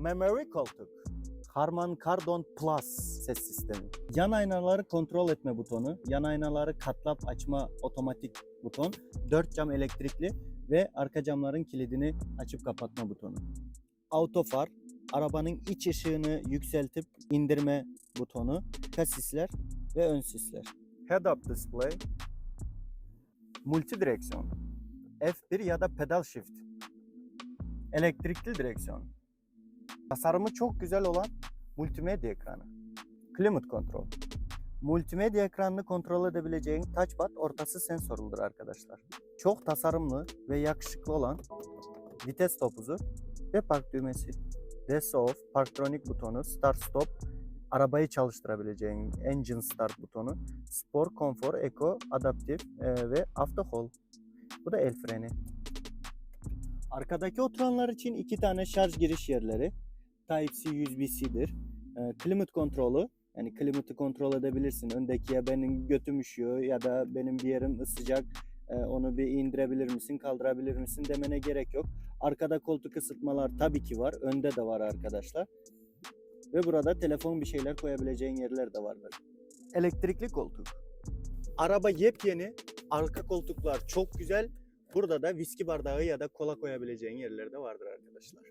Memory koltuk. Harman Kardon Plus ses sistemi. Yan aynaları kontrol etme butonu, yan aynaları katlap açma otomatik buton, 4 cam elektrikli ve arka camların kilidini açıp kapatma butonu. Auto far, arabanın iç ışığını yükseltip indirme butonu, kasisler ve ön sisler. Head-up display, multi direksiyon, F1 ya da pedal shift, elektrikli direksiyon, tasarımı çok güzel olan multimedya ekranı, climate control. Multimedya ekranını kontrol edebileceğin touchpad ortası sensörlüdür arkadaşlar. Çok tasarımlı ve yakışıklı olan vites topuzu ve park düğmesi. Des off, parktronic butonu, start stop, arabayı çalıştırabileceğin engine start butonu, spor, konfor, eco, adaptif e, ve after hold. Bu da el freni. Arkadaki oturanlar için iki tane şarj giriş yerleri. Type-C USB-C'dir. E, climate kontrolü yani klimatı kontrol edebilirsin. Öndeki ya benim götüm üşüyor ya da benim bir yerim ısıcak. e, onu bir indirebilir misin, kaldırabilir misin demene gerek yok. Arkada koltuk ısıtmalar tabii ki var. Önde de var arkadaşlar. Ve burada telefon bir şeyler koyabileceğin yerler de vardır. Elektrikli koltuk. Araba yepyeni. Arka koltuklar çok güzel. Burada da viski bardağı ya da kola koyabileceğin yerler de vardır arkadaşlar.